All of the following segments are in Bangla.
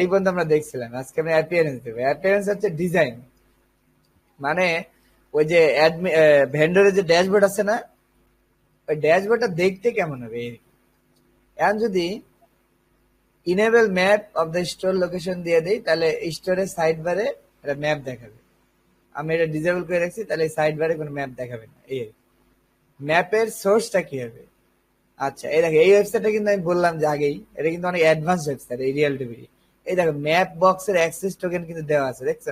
এই পর্যন্ত আমরা দেখছিলাম। আজকে আমরা অ্যাপিয়ারেন্স দেবো। অ্যাপিয়ারেন্স হচ্ছে ডিজাইন মানে ওই যে ভেন্ডরের যে ড্যাশবোর্ড আছে না, ওই ড্যাশবোর্ডটা দেখতে কেমন হবে? এখন যদি enable map of the store location দিয়ে দেই, তাহলে স্টোরের সাইড বারে একটা ম্যাপ দেখাবে। আমি এটা ডিজেবল করে রাখছি, তাহলে সাইড বারে কোনো ম্যাপ দেখাবে না। এই ম্যাপের সোর্সটা কি হবে? আচ্ছা এই দেখো, এই ওয়েবসাইটটা কিন্তু আমি বললাম যে আগেই, এটা কিন্তু অনেক অ্যাডভান্স ওয়েবসাইট এই রিয়েল টিভি এই দেখো ম্যাপ বক্সের অ্যাক্সেস টোকেন কিন্তু দেওয়া আছে, দেখছ?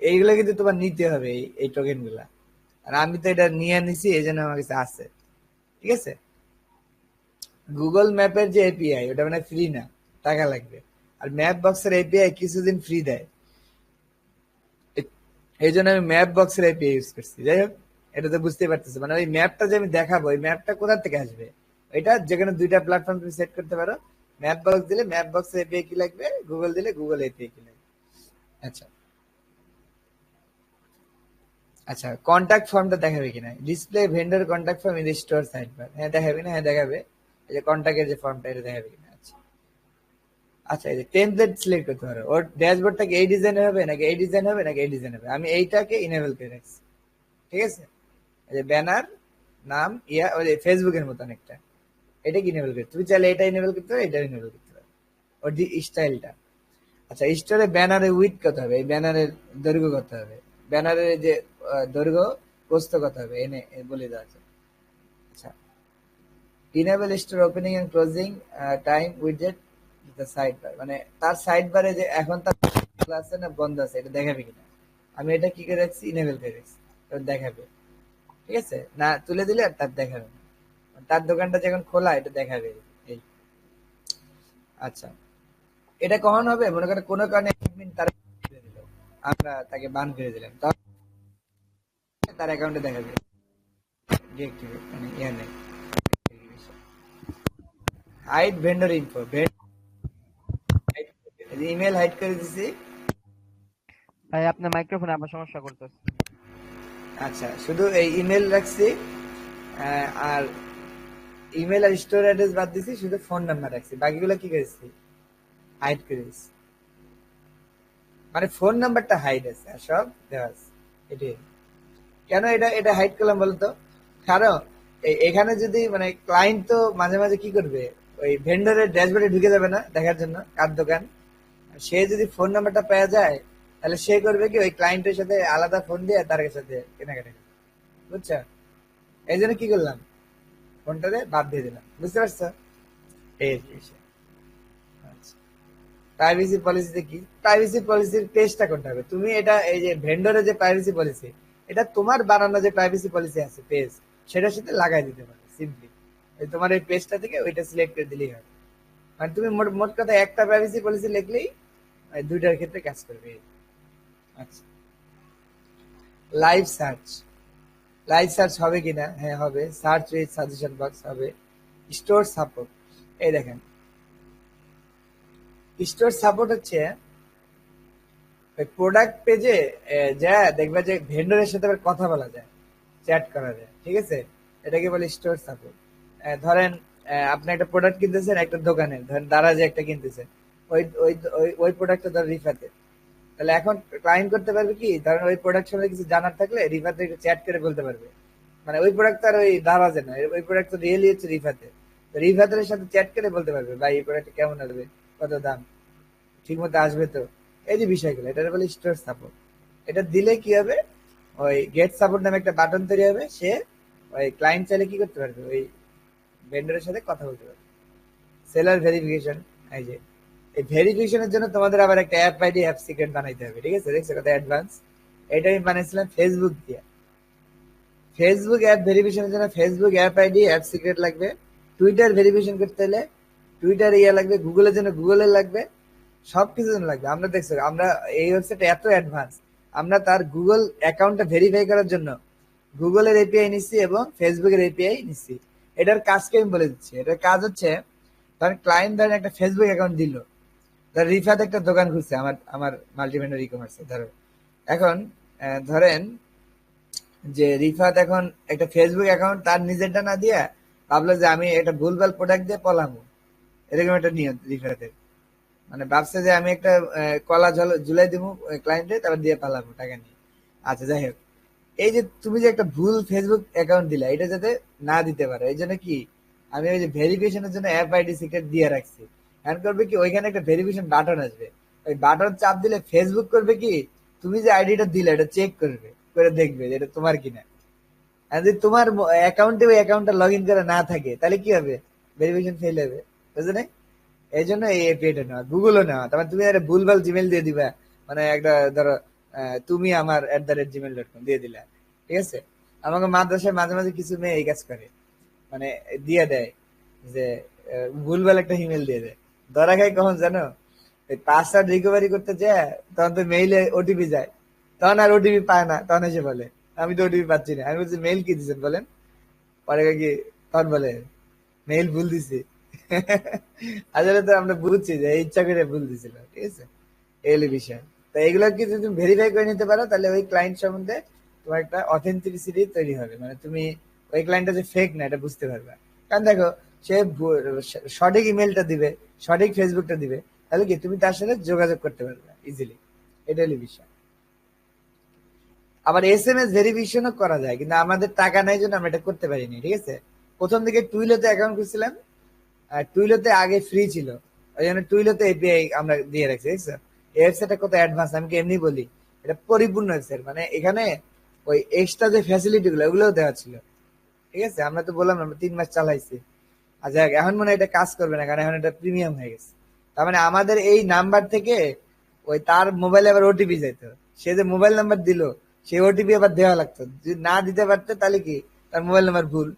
এইগুলো কিন্তু তোমার নিতে হবে এই টোকেনগুলা। আর আমি তো এটা নিয়ে নিছি, এই জন্য আমার কাছে আছে। ঠিক আছে? গুগল ম্যাপের যে এপিআই ওটা মানে ফ্রি না, টাকা লাগবে। আর ম্যাপ বক্সের এপিআই কিছুদিন ফ্রি দেয়। এই জন্য আমি ম্যাপ বক্সের এপিআই ইউজ করছি। যাই হোক, এটা তো বুঝতে পারতেছি। মানে ওই ম্যাপটা যে আমি দেখাবো, ওই ম্যাপটা কোথা থেকে আসবে? এটা যেখানে দুইটা প্ল্যাটফর্ম তুমি সেট করতে পারো। ম্যাপ বক্স দিলে ম্যাপ বক্স এপিআই কি লাগবে? গুগল দিলে গুগল এপিআই কি লাগবে? আচ্ছা। আচ্ছা কন্ট্যাক্ট ফর্মটা দেখাবে কিনা? Display vendor contact form in store sidebar হ্যাঁ দেখাবে না? হ্যাঁ দেখাবে। এই যে কন্ট্যাক্টের যে ফর্মটা এটা দেখাবে কিনা? আচ্ছা। আচ্ছা এই যে টেমপ্লেট সিলেক্ট করতে পারো ওর ড্যাশবোর্ডটা কি এই ডিজাইনের হবে নাকি এই ডিজাইন হবে নাকি এই ডিজাইন হবে? আমি এইটাকে ইনেবল করে রাখছি। ঠিক আছে? এই যে ব্যানার নাম ইয়া ওই ফেসবুকের মতো অনেকটা। এটা কি ইনেবল করতে তুমি চাইলে এটা ইনেবল করতে পারো এটা ইনেবল করতে পারো। ওর যে স্টাইলটা আচ্ছা স্টোরে ব্যানারে উইথ কত হবে? এই ব্যানারের দৈর্ঘ্য কত হবে? ব্যানারের যে দৈর্ঘ্য, প্রস্থ কত হবে? এনে বলে দেওয়া আছে। আচ্ছা। Enable store opening and closing time widget the sidebar মানে তার সাইড বারে যে এখন তার খোলা আছে না বন্ধ আছে, এটা দেখাবে কিনা? আমি এটা কি করে রাখছি? ইনেবল করে রাখছি। দেখাবে। ঠিক আছে? না তুলে দিলে আর তার দেখাবে না। তার দোকানটা যখন খোলা এটা দেখাবে। এই। আচ্ছা। এটা কখন হবে? মনে করেন কোনো কারণে admin তার আমরা তাকে বান করে দিলাম। তার অ্যাকাউন্টে দেখাবে। ডিএক্টিভেট মানে ইয়া নেই। Hide vendor info email hide করে দিছি। ভাই আপনার মাইক্রোফোনে আবার সমস্যা করতেছে। আচ্ছা শুধু এই ইমেল রাখছি আর ইমেল আর স্টোর অ্যাড্রেস বাদ দিছি, শুধু ফোন নাম্বার রাখছি। বাকিগুলো কি করেছি? হাইড করে দিছি। মানে ফোন নাম্বারটা হাইড আছে আর সব দেওয়া আছে। এটাই কেন এটা এটা হাইড করলাম বলতো? কারণ এখানে যদি মানে ক্লায়েন্ট তো মাঝে মাঝে কি করবে? ওই ভেন্ডরের ড্যাশবোর্ডে ঢুকে যাবে না দেখার জন্য, কার দোকান? সে যদি ফোন নাম্বারটা পাওয়া যায়, তাহলে সে করবে কি ওই ক্লায়েন্টের সাথে আলাদা ফোন দিয়ে তার সাথে কেনাকাটা। বুঝছ? এই জন্য কি করলাম? ফোনটাতে বাদ দিয়ে দিলাম। বুঝতে পারছ। আচ্ছা। প্রাইভেসি পলিসিতে কি? প্রাইভেসি পলিসির পেজটা কোনটা হবে? তুমি এটা, এই যে ভেন্ডরের যে প্রাইভেসি পলিসি এটা তোমার বানানো যে প্রাইভেসি পলিসি আছে পেজ সেটার সাথে লাগাই দিতে পারো সিম্পলি তোমার এই পেজটা থেকে ওইটা সিলেক্ট করে দিলেই হবে। মানে তুমি মোট মোট কথা একটা প্রাইভেসি পলিসি লিখলেই দুইটার ক্ষেত্রে কাজ করবে। আচ্ছা। লাইভ সার্চ লাইভ সার্চ হবে কিনা? হ্যাঁ হবে। সার্চ উইথ সাজেশন বক্স হবে। স্টোর সাপোর্ট এই দেখেন। স্টোর সাপোর্ট হচ্ছে প্রোডাক্ট পেজে যা দেখবে যে ভেন্ডরের সাথে কথা বলা যায় চ্যাট করা যায়। ঠিক আছে? এটাকে বলে স্টোর সাপোর্ট ধরেন আপনি একটা প্রোডাক্ট কিনতেছেন, একটা দোকানে ধরেন দারাজে একটা কিনতেছেন। ওই, ওই- ওই প্রোডাক্টটা ধর রিফাতে তাহলে এখন ক্লায়েন্ট করতে পারবে কি? ধরেন ওই প্রোডাক্ট সম্বন্ধে কিছু জানার থাকলে রিফাতে একটু চ্যাট করে বলতে পারবে। মানে ওই প্রোডাক্ট আর ওই দারাজে না। ওই প্রোডাক্ট তো রিয়েলি হচ্ছে রিফাতে। তো রিফাতের সাথে চ্যাট করে বলতে পারবে, ভাই, এই প্রোডাক্ট কেমন আসবে? কত দাম? ঠিক মতো আসবে তো? এই যে বিষয়গুলো, এটা বলে স্টোর সাপোর্ট এটা দিলে কি হবে? ওই গেট সাপোর্ট নামে একটা বাটন তৈরি হবে। সে ওই ক্লায়েন্ট চাইলে কি করতে পারবে? ওই ভেন্ডরের সাথে কথা বলতে পারবে। সেলার ভেরিফিকেশন এই যে। ভেরিফিকেশনের জন্য তোমাদের আবার একটা অ্যাপ আইডি অ্যাপ সিক্রেট বানাইতে হবে, ঠিক আছে? দেখছ কত অ্যাডভান্স এটা আমি বানাইছিলাম ফেসবুক দিয়ে। ফেসবুক অ্যাপ ভেরিফিকেশনের জন্য Facebook app ID app secret লাগবে। টুইটার ভেরিফিকেশন করতে হলে টুইটার ইয়ে লাগবে গুগলের জন্য গুগলের লাগবে সব কিছুর জন্য লাগবে। আমরা দেখছ, আমরা এই ওয়েবসাইট এত অ্যাডভান্স আমরা তার গুগল অ্যাকাউন্টটা ভেরিফাই করার জন্য গুগলের এপিআই নিচ্ছি এবং ফেসবুকের এপিআই নিচ্ছি। এটার কাজকে আমি বলে দিচ্ছি। এটার কাজ হচ্ছে, ধরেন ক্লায়েন্ট ধরেন একটা ফেসবুক অ্যাকাউন্ট দিল। ধর রিফাত একটা দোকান খুলছে, আমার আমার মাল্টিভেন্ডার ই কমার্সে ধরো। এখন ধরেন যে রিফাত এখন একটা ফেসবুক অ্যাকাউন্ট তার নিজেরটা না দিয়ে ভাবলো যে আমি একটা ভুলভাল প্রোডাক্ট দিয়ে পলামো। এরকম একটা নিয়ম রিফারের মানে ভাবছে যে আমি একটা কলা জল জুলাই দিব ক্লায়েন্টে তারপর দিয়ে পালাবো টাকা নিয়ে। আচ্ছা যাই হোক। এই যে তুমি যে একটা ভুল ফেসবুক অ্যাকাউন্ট দিলা, এটা যাতে না দিতে পারো, এই জন্য কি আমি ওই যে ভেরিফিকেশনের জন্য অ্যাপ আইডি সিক্রেট দিয়ে রাখছি। এখন করবে কি, ওইখানে একটা ভেরিফিকেশন বাটন আসবে। ওই বাটন চাপ দিলে ফেসবুক করবে কি, তুমি যে আইডিটা দিলে, এটা চেক করবে, করে দেখবে যে এটা তোমার কিনা। আর যদি তোমার অ্যাকাউন্টে ওই অ্যাকাউন্টটা লগ ইন করে না থাকে, তাহলে কি হবে? ভেরিফিকেশন ফেল হবে, বুঝলে? না এই জন্য এই এপিআইটা নেওয়া গুগলও নেওয়া। তারপর তুমি একটা ভুলভাল জিমেল দিয়ে দিবা মানে একটা ধরো তুমি আমার at the rate Gmail dot com দিয়ে দিলা, ঠিক আছে? আমাকে মাদ্রাসায় মাঝে মাঝে কিছু মেয়ে এই কাজ করে মানে দিয়ে দেয় যে ভুলভাল একটা ইমেল দিয়ে দেয়। ধরা খাই কখন জানো? ওই পাসওয়ার্ড রিকভারি করতে যায় তখন তো মেইলে ওটিপি যায়। তখন আর ওটিপি পায় না, তখন এসে বলে, আমি তো ওটিপি পাচ্ছি না। আমি বলছি মেইল কি দিচ্ছেন বলেন? পরে কি, তখন বলে মেইল ভুল দিছি। আসলে তো আমরা বুঝছি যে ইচ্ছা করে ভুল দিছিল, ঠিক আছে? এই হলো বিষয়। তো এগুলো কি যদি তুমি ভেরিফাই করে নিতে পারো, তাহলে ওই ক্লায়েন্ট সম্বন্ধে তোমার একটা অথেন্টিসিটি তৈরি হবে। মানে তুমি ওই ক্লায়েন্টটা যে ফেক না, এটা বুঝতে পারবে। কারণ দেখো, সে সঠিক ইমেলটা দিবে। সঠিক ফেসবুকটা দিবে, তাহলে কি তুমি তার সাথে যোগাযোগ করতে পারবে ইজিলি এটা হলো বিষয়। আবার এস এম এস ভেরিফিকেশনও করা যায়, কিন্তু আমাদের টাকা নাই জন্য আমরা এটা করতে পারিনি, ঠিক আছে? প্রথম দিকে টুইলোতে অ্যাকাউন্ট খুলছিলাম আর টুইলোতে আগে ফ্রি ছিল, ওই জন্য টুইলোতে এপিআই আমরা দিয়ে রাখছি দেখছ এই ওয়েবসাইটটা কত অ্যাডভান্স আমি এমনি বলি? এটা পরিপূর্ণ ওয়েবসাইট মানে এখানে ওই এক্সট্রা যে ফ্যাসিলিটি গুলো, ওগুলোও দেওয়া ছিল। ঠিক আছে? আমরা তো বললাম আমরা তিন মাস চালাইছি। আচ্ছা এখন মনে হয় এটা কাজ করবে না, কারণ এখন এটা প্রিমিয়াম হয়ে গেছে। তার মানে আমাদের এই নাম্বার থেকে ওই তার মোবাইলে আবার ওটিপি যাইতো। সে যে মোবাইল নাম্বার দিল, সে ওটিপি আবার দেওয়া লাগতো। যদি না দিতে পারতো, তাহলে কি? তার মোবাইল নাম্বার ভুল।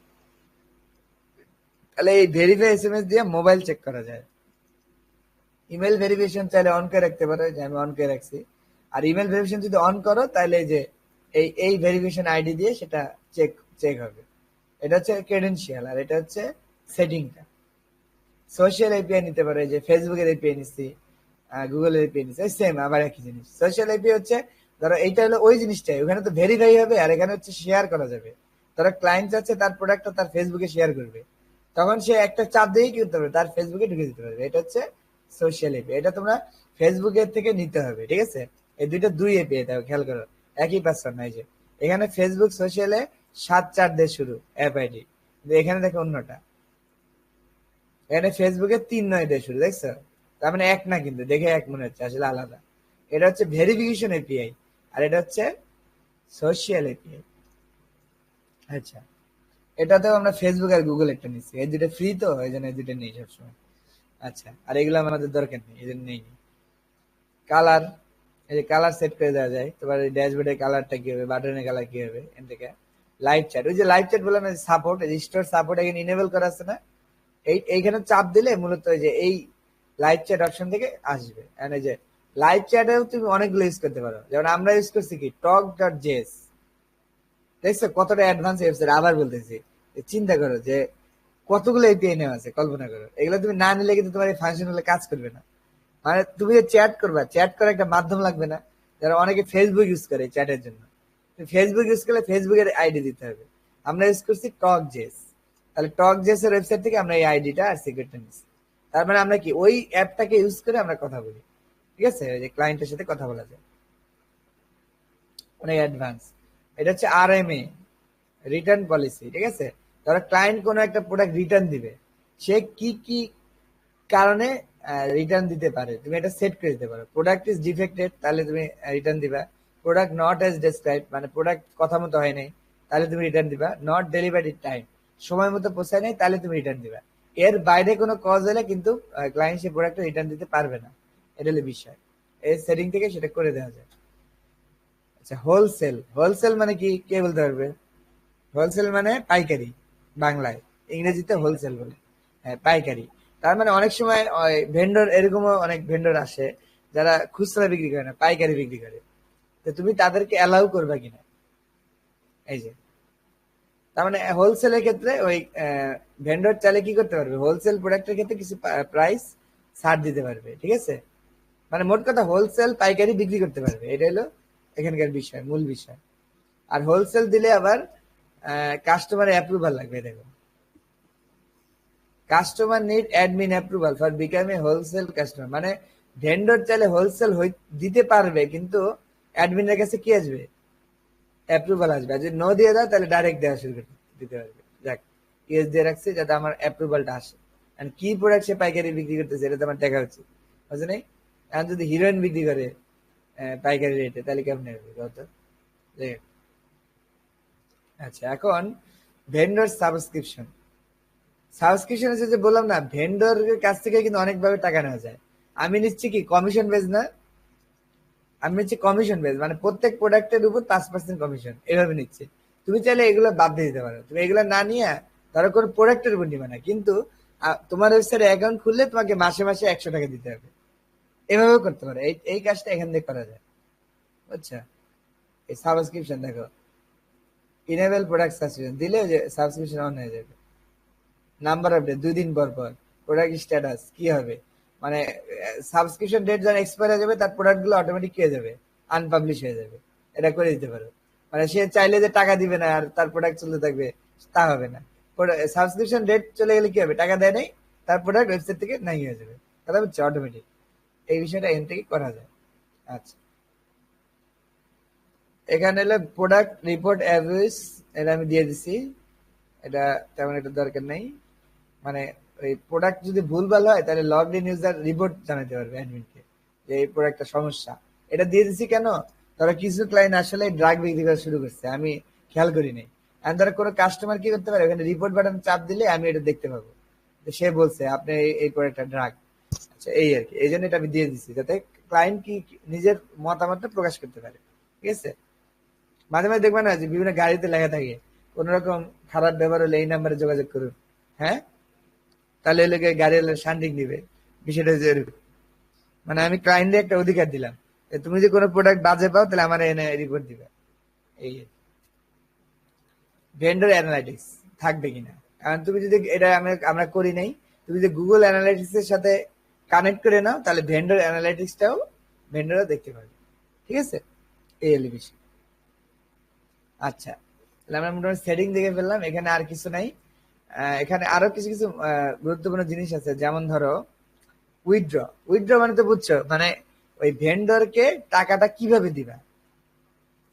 তাহলে এই ভেরিফাই এস এম এস দিয়ে মোবাইল চেক করা যায়। ইমেল ভেরিফিকেশন চাইলে অন করে রাখতে পারো যে আমি অন করে রাখছি। আর ইমেল ভেরিফিকেশন যদি অন করো, তাহলে যে এই এই ভেরিফিকেশন আইডি দিয়ে সেটা চেক চেক হবে। এটা হচ্ছে ক্রেডেনশিয়াল আর এটা হচ্ছে সেটিংটা সোশ্যাল এপিআই নিতে পারো যে ফেসবুকের এপিআই নিচ্ছি গুগলের এপিআই নিচ্ছি সেম আবার একই জিনিস। সোশ্যাল এপিআই হচ্ছে, ধরো এইটা হলো ওই জিনিসটাই, ওখানে তো ভেরিফাই হবে আর এখানে হচ্ছে শেয়ার করা যাবে। ধরো ক্লায়েন্ট চাচ্ছে তার প্রোডাক্টটা তার ফেসবুকে শেয়ার করবে। তখন সে একটা চাপ দিয়েই করতে পারবে? তার ফেসবুকে ঢুকে দিতে পারবে। এটা হচ্ছে সোশ্যাল এপিআই এটা তোমরা ফেসবুকের থেকে নিতে হবে, ঠিক আছে? এই দুইটা দুই এপিআই দেখো খেয়াল করো, একই পাসওয়ার্ড নাই যে। এখানে ফেসবুক সোশ্যালে সাত চার দিয়ে শুরু অ্যাপ আইডি এখানে দেখো অন্যটা। এখানে ফেসবুকে তিন নয় দিয়ে শুরু, দেখছ? তার মানে এক না কিন্তু, দেখে এক মনে হচ্ছে, আসলে আলাদা। এটা হচ্ছে ভেরিফিকেশন এপিআই আর এটা হচ্ছে সোশ্যাল এপিআই আচ্ছা এটাতেও আমরা ফেসবুক আর গুগল একটা নিচ্ছি, এই দুটো ফ্রি তো, এই জন্য এই দুটো নেই সবসময়। আচ্ছা আর এগুলো আমাদের দরকার নেই জন্য নেই। কালার এই যে কালার সেট করে দেওয়া যায়, তোমার ড্যাশবোর্ডের কালারটা কি হবে বাটনের কালার কি হবে এন থেকে। লাইভ চ্যাট ওই যে লাইভ চ্যাট বললাম সাপোর্ট রেজিস্টার সাপোর্ট এখানে ইনেবল করা আছে না? এই, এইখানে চাপ দিলে মূলত যে, এই লাইভ চ্যাট অপশন থেকে আসবে। এই যে লাইভ চ্যাটেও তুমি অনেকগুলো ইউজ করতে পারো। যেমন আমরা ইউজ করছি কি? টক ডট জেস দেখছ কতটা অ্যাডভান্স ওয়েবসাইট আবার বলতেছি চিন্তা করো যে, কতগুলো এপিআই নেওয়া আছে? কল্পনা করো। এগুলো তুমি না নিলে কিন্তু তোমার এই ফাংশন হলে কাজ করবে না। মানে তুমি যে চ্যাট করবা চ্যাট করার একটা মাধ্যম লাগবে না। যারা অনেকে ফেসবুক ইউজ করে চ্যাটের জন্য। ফেসবুক ইউজ করলে ফেসবুকের আইডি দিতে হবে। আমরা ইউজ করছি টক জেস তাহলে টক জেস এর ওয়েবসাইট থেকে আমরা এই আইডিটা আর সিক্রেটটা নিচ্ছি তার মানে আমরা কি, ওই অ্যাপটাকে ইউজ করে আমরা কথা বলি। ঠিক আছে? ওই যে ক্লায়েন্টের সাথে কথা বলা যায়। অনেক অ্যাডভান্স এটা হচ্ছে R M A return policy ঠিক আছে? ধরো ক্লায়েন্ট কোনো একটা প্রোডাক্ট রিটার্ন দিবে। সে কি কি কারণে রিটার্ন দিতে পারে? তুমি এটা সেট করে দিতে পারো। প্রোডাক্ট ইজ ডিফেক্টেড তাহলে তুমি রিটার্ন দিবা। প্রোডাক্ট নট এজ ডেসক্রাইব মানে প্রোডাক্ট কথা মতো হয় নাই, তাহলে তুমি রিটার্ন দিবা। নট ডেলিভারি টাইম সময় মতো পৌঁছায় নাই তাহলে তুমি রিটার্ন দিবা। এর বাইরে কোনো কজ হলে কিন্তু ক্লায়েন্ট সে প্রোডাক্টটা রিটার্ন দিতে পারবে না। এটা হলো বিষয়। এই সেটিং থেকে সেটা করে দেওয়া যায়। আচ্ছা হোলসেল হোলসেল মানে কি? কে বলতে পারবে? হোলসেল মানে পাইকারি, বাংলায়। ইংরেজিতে হোলসেল বলে। হ্যাঁ পাইকারি। তার মানে অনেক সময়, ওই ভেন্ডর এরকমও অনেক ভেন্ডর আসে, যারা খুচরা বিক্রি করে না, পাইকারি বিক্রি করে। তো তুমি তাদেরকে অ্যালাউ করবে কিনা? এই যে। তার মানে হোলসেলের ক্ষেত্রে ওই ভেন্ডর চাইলে কি করতে পারবে? হোলসেল প্রোডাক্টের ক্ষেত্রে কিছু প্রাইস ছাড় দিতে পারবে, ঠিক আছে? মানে মোট কথা হোলসেল পাইকারি বিক্রি করতে পারবে, এটা হলো এখানকার বিষয়, মূল বিষয়। আর হোলসেল দিলে আবার কাস্টমার অ্যাপ্রুভাল লাগবে, দেখো। Customer need admin approval for become a wholesale customer মানে ভেন্ডর চাইলে হোলসেল দিতে পারবে, কিন্তু অ্যাডমিনের কাছে কি আসবে? অ্যাপ্রুভাল আসবে। আর যদি নো দিয়ে দাও, তাহলে ডাইরেক্ট দেওয়া শুরু দিতে পারবে। যাক ইয়েস দিয়ে রাখছি যাতে আমার অ্যাপ্রুভালটা আসে। আর কি প্রোডাক্ট সে পাইকারি বিক্রি করতেছে, এটা তো আমার দেখা উচিত। বুঝছ নাই? এখন যদি হিরোইন বিক্রি করে পাইকারি রেটে তাহলে কেমন হবে? কত আচ্ছা এখন ভেন্ডর সাবস্ক্রিপশন সাবস্ক্রিপশন হচ্ছে যে বললাম না ভেন্ডরের কাছ থেকে কিন্তু অনেকভাবে টাকা নেওয়া যায়। আমি নিচ্ছি কি কমিশন বেজ না? আমি নিচ্ছি কমিশন বেজ মানে প্রত্যেক প্রোডাক্টের উপর পাঁচ পার্সেন্ট কমিশন এভাবে নিচ্ছে। তুমি চাইলে এগুলো বাদ দিয়ে দিতে পারো। তুমি এগুলো না নিয়ে ধরো কোনো প্রোডাক্টের উপর নিবে না, কিন্তু তোমার ওয়েবসাইটে অ্যাকাউন্ট খুললে তোমাকে মাসে মাসে একশো টাকা দিতে হবে। এভাবেও করতে পারো। এই এই কাজটা এখান থেকে করা যায়। বুঝছ এই সাবস্ক্রিপশন দেখো। ইনেবল প্রোডাক্ট সাবস্ক্রিপশন দিলে যে সাবস্ক্রিপশন অন হয়ে যাবে। নাম্বার আপডেট দুই দিন পর পর। প্রোডাক্ট স্ট্যাটাস কি হবে? মানে সাবস্ক্রিপশন ডেট যখন এক্সপায়ার হয়ে যাবে, তার প্রোডাক্টগুলো অটোমেটিক হয়ে যাবে আনপাবলিশ হয়ে যাবে। এটা করে দিতে পারো। মানে সে চাইলে যে টাকা দিবে না, আর তার প্রোডাক্ট চলতে থাকবে, তা হবে না। সাবস্ক্রিপশন ডেট চলে গেলে কি হবে? টাকা দেয় নাই, তার প্রোডাক্ট ওয়েবসাইট থেকে নাই হয়ে যাবে। কথা হচ্ছে অটোমেটিক এই বিষয়টা এখান থেকে করা যায়। আচ্ছা। এখানে হলো প্রোডাক্ট রিপোর্ট অ্যাভারেজ এটা আমি দিয়ে দিছি। এটা তেমন একটা দরকার নেই। মানে ওই প্রোডাক্ট যদি ভুলভাল হয়, তাহলে লগ ইন ইউজার রিপোর্ট জানাতে পারবে অ্যাডমিনকে যে এই প্রোডাক্টটা সমস্যা। এটা দিয়ে দিছি কেন? ধরো কিছু ক্লায়েন্ট আসলে ড্রাগ বিক্রি করা শুরু করছে, আমি খেয়াল করি নাই। আর ধরো কোনো কাস্টমার কি করতে পারে? ওখানে রিপোর্ট বাটন চাপ দিলে আমি এটা দেখতে পাবো। সে বলছে, আপনি এই- প্রোডাক্টটা ড্রাগ আচ্ছা এই আর কি। এই জন্য এটা আমি দিয়ে দিচ্ছি যাতে ক্লায়েন্ট কি নিজের মতামতটা প্রকাশ করতে পারে। ঠিক আছে? মাঝে মাঝে দেখবেন না যে বিভিন্ন গাড়িতে লেখা থাকে কোন রকম খারাপ ব্যবহার হলে এই নাম্বারে যোগাযোগ করুন। হ্যাঁ? তাহলে এলে গাড়ি হলে শান্তিক নিবে। বিষয়টা এরকম। মানে আমি ক্লায়েন্টে একটা অধিকার দিলাম যে তুমি যদি কোনো প্রোডাক্ট বাজে পাও তাহলে আমার এনে রিপোর্ট দিবে। এই ভেন্ডর অ্যানালাইটিক্স থাকবে কিনা? কারণ তুমি যদি এটা আমরা করি নাই, তুমি যদি গুগল অ্যানালাইটিক্স এর সাথে কানেক্ট করে নাও, তাহলে ভেন্ডর অ্যানালাইটিক্সটাও ভেন্ডরও দেখতে পারবে। ঠিক আছে? এই হলো বিষয়। আচ্ছা তাহলে আমরা মোটামুটি সেটিং দেখে ফেললাম, এখানে আর কিছু নাই। এখানে আরও কিছু কিছু গুরুত্বপূর্ণ জিনিস আছে। যেমন ধরো উইথড্র উইথড্র মানে তো বুঝছ মানে ওই ভেন্ডরকে টাকাটা কীভাবে দিবা?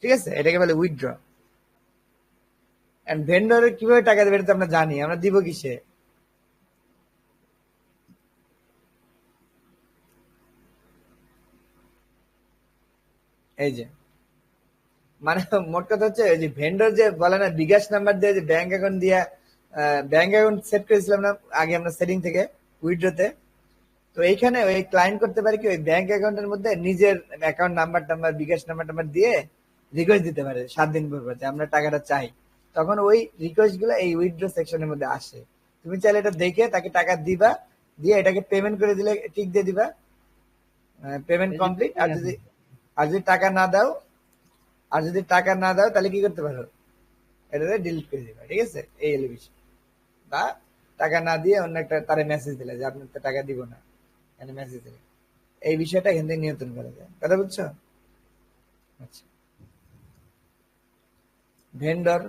ঠিক আছে? এটাকে বলে উইথড্র এন্ড ভেন্ডর কীভাবে টাকা দেবে এটা তো আমরা জানি, আমরা দিব কিসে? এই যে। মানে মোট কথা হচ্ছে যে ভেন্ডর যে বলে না, বিকাশ নাম্বার দিয়ে যে ব্যাংক অ্যাকাউন্ট দিয়ে ব্যাংক অ্যাকাউন্ট সেট করেছিলাম না আগে আমরা সেটিং থেকে উইথড্রতে তো। এইখানে ওই ক্লায়েন্ট করতে পারে কি ওই ব্যাংক অ্যাকাউন্টের মধ্যে নিজের অ্যাকাউন্ট নাম্বার টাম্বার বিকাশ নাম্বার টাম্বার দিয়ে রিকোয়েস্ট দিতে পারে সাত দিন পর যে আমরা টাকাটা চাই। তখন ওই রিকোয়েস্টগুলো এই উইথড্র সেকশনের মধ্যে আসে। তুমি চাইলে এটা দেখে তাকে টাকা দিবা দিয়ে এটাকে পেমেন্ট করে দিলে টিক দিয়ে দিবা। পেমেন্ট কমপ্লিট আর যদি আর যদি টাকা না দাও আর যদি টাকা না দাও তাহলে কি করতে পারো? এটাতে ডিলিট করে দিবা ঠিক আছে? এই হলো বা টাকা না দিয়ে অন্য একটা তারে মেসেজ দিলে যে আপনার তো টাকা দিব না। এখানে মেসেজ দিলে। এই বিষয়টা এখান থেকে নিয়ন্ত্রণ করা যায়। কথা বুঝছ? আচ্ছা। ভেন্ডর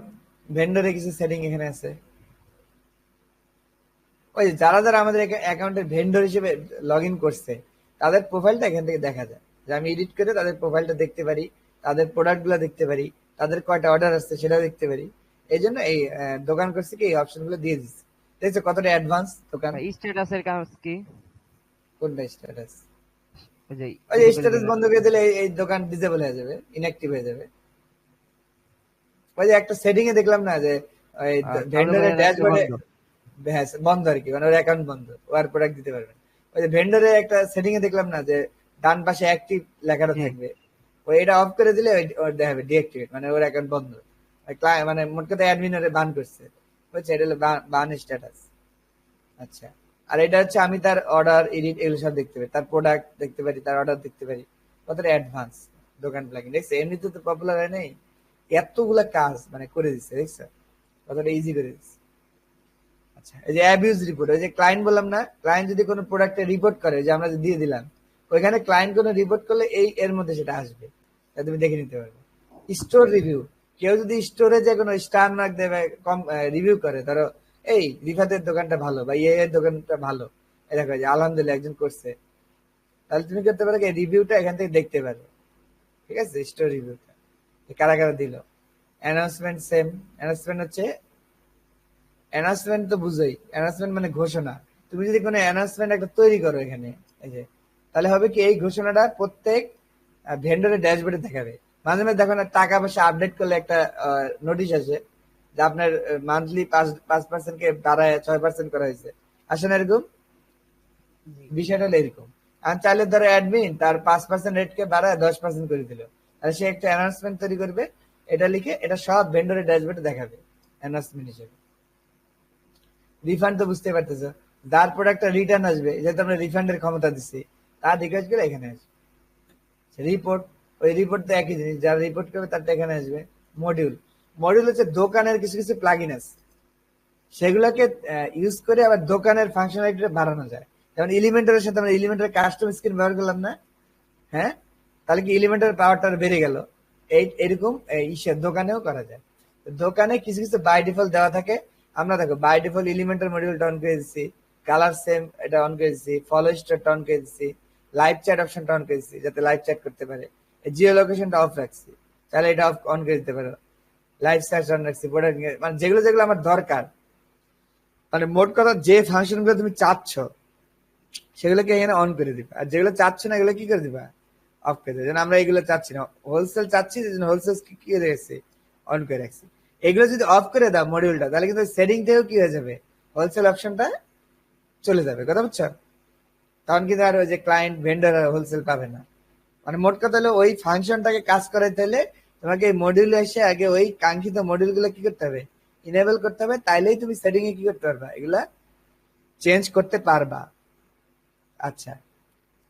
ভেন্ডরে কিছু সেটিং এখানে আছে। ওই যারা যারা আমাদের অ্যাকাউন্টের ভেন্ডর হিসেবে লগ ইন করছে, তাদের প্রোফাইলটা এখান থেকে দেখা যায়। যে আমি এডিট করে তাদের প্রোফাইলটা দেখতে পারি, তাদের প্রোডাক্টগুলো দেখতে পারি, তাদের কয়টা অর্ডার আসছে সেটা দেখতে পারি। এই জন্য এই দোকান করছে কি এই অপশনগুলো দিয়ে দিচ্ছে দেখছ কতটা অ্যাডভান্স দোকান? স্ট্যাটাসের কাজ কি? কোনটা স্ট্যাটাস ওই স্ট্যাটাস বন্ধ করে দিলে এই- দোকান ডিসেবল হয়ে যাবে ইনঅ্যাক্টিভ হয়ে যাবে। ওই যে একটা সেটিং এ দেখলাম না যে ওই ভেন্ডরের ড্যাশবোর্ডে। হ্যাঁ বন্ধ আর কি মানে ওর অ্যাকাউন্ট বন্ধ ও আর প্রোডাক্ট দিতে পারবে। ওই যে ভেন্ডরের একটা সেটিং এ দেখলাম না যে ডান পাশে অ্যাক্টিভ লেখাটা থাকবে। ওই এটা অফ করে দিলে ওই- দেখাবে ডিঅ্যাক্টিভেট মানে ওর অ্যাকাউন্ট বন্ধ। মানে মোট কথা অ্যাডমিন ওরে বান করছে। বুঝছে এটা হলো বান স্ট্যাটাস আচ্ছা। আর এটা হচ্ছে আমি তার অর্ডার এডিট এগুলো সব দেখতে পারি। তার প্রোডাক্ট দেখতে পারি, তার অর্ডার দেখতে পারি। কতটা অ্যাডভান্স দোকান প্লাগিন দেখছে? এমনিতে তো পপুলার হয় নাই। এতগুলা কাজ মানে করে দিচ্ছে, দেখছ? কতটা ইজি করে দিচ্ছে। আচ্ছা এই যে অ্যাবিউজ রিপোর্ট ওই যে ক্লায়েন্ট বললাম না ক্লায়েন্ট যদি কোনো প্রোডাক্টে রিপোর্ট করে, যে আমরা দিয়ে দিলাম, ওইখানে ক্লায়েন্ট কোনো রিপোর্ট করলে এই, এর মধ্যে সেটা আসবে। তুমি দেখে নিতে পারবে। স্টোর রিভিউ কেউ যদি স্টোরে যে কোনো স্টার মার্ক দেবে, কম রিভিউ করে, ধরো, এই রিফাতের দোকানটা ভালো বা ইয়ে দোকানটা ভালো। দেখো, যে আলহামদুলিল্লাহ একজন করছে। তাহলে তুমি করতে পারো রিভিউটা এখান থেকে দেখতে পারো। ঠিক আছে? স্টোর রিভিউটা কারা কারা দিল। অ্যানাউন্সমেন্ট সেম অ্যানাউন্সমেন্ট হচ্ছে অ্যানাউন্সমেন্ট তো বুঝোই। অ্যানাউন্সমেন্ট মানে ঘোষণা। তুমি যদি কোনো অ্যানাউন্সমেন্ট একটা তৈরি করো এখানে, এই যে, তাহলে হবে কি, এই ঘোষণাটা প্রত্যেক ভেন্ডরের ড্যাশবোর্ডে দেখাবে। মাঝে মাঝে দেখো না টাকা পয়সা আপডেট করলে একটা নোটিশ আসে যে আপনার মান্থলি পাঁচ পাঁচ পার্সেন্ট কে বাড়ায় ছয় পার্সেন্ট করা হয়েছে। আসে না এরকম? বিষয়টা হলো এরকম। আর চাইলে ধরো অ্যাডমিন তার পাঁচ পার্সেন্ট রেট কে বাড়ায় দশ পার্সেন্ট করে দিল। তাহলে সে একটা অ্যানাউন্সমেন্ট তৈরি করবে এটা লিখে এটা সব ভেন্ডরের ড্যাশবোর্ডে দেখাবে অ্যানাউন্সমেন্ট হিসেবে। রিফান্ড তো বুঝতে পারতেছো। যার প্রোডাক্টটা রিটার্ন আসবে যেহেতু আমরা রিফান্ডের ক্ষমতা দিচ্ছি তার রিকোয়েস্ট করে এখানে আসবে রিপোর্ট ওই রিপোর্ট তো একই জিনিস, যারা রিপোর্ট করবে তারটা এখানে আসবে। মডিউল মডিউল হচ্ছে দোকানের কিছু কিছু প্লাগিন আছে সেগুলোকে ইউজ করে আবার দোকানের ফাংশনালিটিটা বাড়ানো যায়। যেমন এলিমেন্টারের সাথে আমরা এলিমেন্টারের কাস্টম স্ক্রিন ব্যবহার করলাম না? হ্যাঁ? তাহলে কি এলিমেন্টার পাওয়ারটা বেড়ে গেল? এই, এরকম দোকানেও করা যায়। দোকানে কিছু কিছু বাই ডিফল্ট দেওয়া থাকে। আমরা দেখো বাই ডিফল্ট এলিমেন্টার মডিউলটা অন করে দিচ্ছি কালার সেম এটা অন করে দিচ্ছি ফলো স্টোরটা অন করে দিচ্ছি লাইভ চ্যাট অপশনটা অন করে দিচ্ছি যাতে লাইভ চ্যাট করতে পারে। জিও লোকেশনটা অফ রাখছি। তাহলে এটা অফ অন করে দিতে পারো। লাইভ সার্চ অন রাখছি মানে যেগুলো যেগুলো আমার দরকার। মানে মোট কথা যে ফাংশনগুলো তুমি চাচ্ছ, সেগুলোকে এখানে অন করে দিবা। আর যেগুলো চাচ্ছ না, এগুলো কি করে দিবা? অফ করে দেবে। আমরা এগুলো চাচ্ছি না। হোলসেল চাচ্ছি হোলসেল কি কি রেখেছি? অন করে রাখছি। এগুলো যদি অফ করে দাও মডিউলটা তাহলে কিন্তু সেটিং থেকেও কি হয়ে যাবে? হোলসেল অপশনটা চলে যাবে। কথা বুঝছ? তখন কিন্তু আর ওই যে ক্লায়েন্ট ভেন্ডার হোলসেল পাবে না। মানে মোট কথা হলো ওই ফাংশনটাকে কাজ করাইতে হলে তোমাকে এই মডিউলে এসে আগে ওই কাঙ্ক্ষিত মডিউলগুলো কি করতে হবে? ইনেবল করতে হবে, তাইলেই তুমি সেটিং এ কি করতে পারবা? এগুলা চেঞ্জ করতে পারবা। আচ্ছা।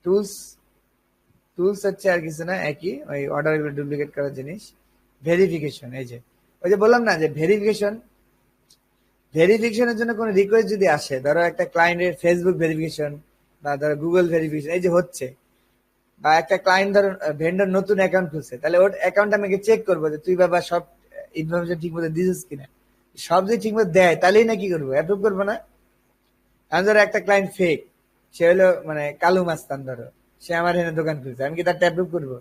টুলস টুলস হচ্ছে আর কিছু না, একই, ওই অর্ডারগুলো ডুপ্লিকেট করার জিনিস। ভেরিফিকেশন এই যে। ওই যে বললাম না যে ভেরিফিকেশন ভেরিফিকেশনের জন্য কোনো রিকোয়েস্ট যদি আসে, ধরো একটা ক্লায়েন্টের ফেসবুক ভেরিফিকেশন বা ধরো গুগল ভেরিফিকেশন এই যে হচ্ছে। বা একটা ক্লায়েন্ট ধরো ভেন্ডর নতুন অ্যাকাউন্ট খুলছে, তাহলে ওর অ্যাকাউন্ট আমি চেক করব যে তুই বাবা সব ইনফরমেশন ঠিক মতো দিছিস কিনা। সব যদি ঠিক মতো দেয়, তাহলেই না কি করব অ্যাপ্রুভ করব না। আমি ধরো, একটা ক্লায়েন্ট ফেক সে হলো মানে কালু মাস্তান ধরো, সে আমার এখানে দোকান খুলছে, আমি কি তার অ্যাপ্রুভ করব?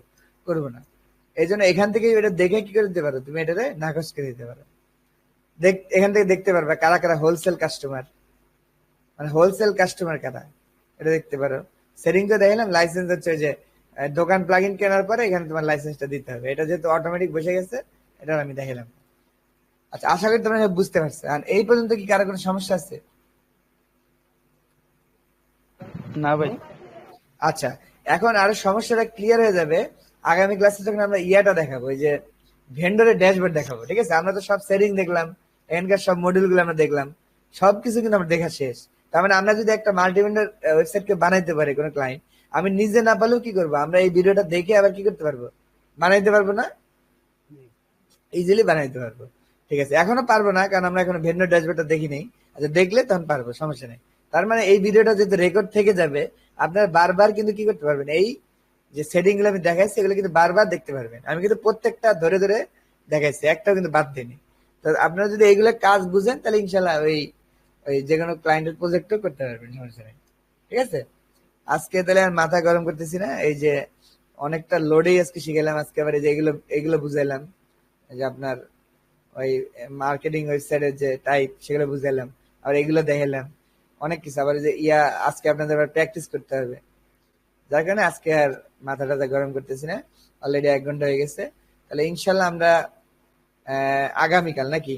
করব না। এই জন্য এখান থেকে এটা দেখে কি করে দিতে পারো? তুমি এটাতে নাকচ করে দিতে পারো। দেখ, এখান থেকে দেখতে পারবে কারা কারা হোলসেল কাস্টমার মানে হোলসেল কাস্টমার কারা? এটা দেখতে পারো। সেটিং তো দেখলাম লাইসেন্স হচ্ছে যে দোকান প্লাগ ইন কেনার পরে এখানে তোমার লাইসেন্সটা দিতে হবে। এটা যেহেতু অটোমেটিক বসে গেছে এটা আমি দেখালাম। আচ্ছা আশা করি তোমরা বুঝতে পারছ। আর এই পর্যন্ত কি কারও কোনো সমস্যা আছে? না ভাই। আচ্ছা এখন আরও সমস্যাটা ক্লিয়ার হয়ে যাবে। আগামী ক্লাসে যখন আমরা ইয়াটা দেখাবো ওই যে ভেন্ডরের ড্যাশবোর্ড দেখাবো ঠিক আছে? আমরা তো সব সেটিং দেখলাম এখানকার সব মডিউলগুলো আমরা দেখলাম। সবকিছু কিন্তু আমরা দেখা শেষ। তার মানে আমরা যদি একটা মাল্টি ভেন্ডর ওয়েবসাইট কে বানাইতে পারি কোনো ক্লায়েন্ট আমি নিজে না পারলেও কি করব? আমরা এই ভিডিওটা দেখে আবার কি করতে পারব? বানাইতে পারব না? ইজিলি বানাইতে পারব। ঠিক আছে, এখনও পারব না, কারণ আমরা এখনও ভেন্ডর ড্যাশবোর্ডটা দেখি নেই আচ্ছা দেখলে তখন পারব, সমস্যা নেই। তার মানে এই ভিডিওটা যেহেতু রেকর্ড থেকে যাবে, আপনার বারবার কিন্তু কি করতে পারবেন? এই যে সেটিংগুলো আমি দেখাইছি, এগুলো কিন্তু বারবার দেখতে পারবেন। আমি কিন্তু প্রত্যেকটা ধরে ধরে দেখাইছি, একটাও কিন্তু বাদ দিইনি। তো আপনারা যদি এইগুলো কাজ বুঝেন, তাহলে ইনশাল্লাহ ওই ওই যে কোনো ক্লায়েন্টের প্রজেক্টও করতে পারবেন, সমস্যা নেই। ঠিক আছে? আজকে তাহলে আর মাথা গরম করতেছি না, এই যে অনেকটা লোডেই আজকে শিখেলাম আজকে আবার এই যে এগুলো এগুলো বুঝাইলাম। যে আপনার ওই মার্কেটিং ওয়েবসাইটের যে টাইপ সেগুলো বুঝাইলাম আর এগুলো দেখালাম অনেক কিছু। আবার যে ইয়া, আজকে আপনাদের আবার প্র্যাকটিস করতে হবে। যার কারণে আজকে আর মাথা টাথা গরম করতেছি না অলরেডি এক ঘণ্টা হয়ে গেছে। তাহলে ইনশাল্লাহ আমরা আগামীকাল নাকি?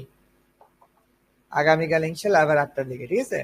আগামীকাল ইনশাল্লাহ আবার আটটার দিকে, ঠিক আছে?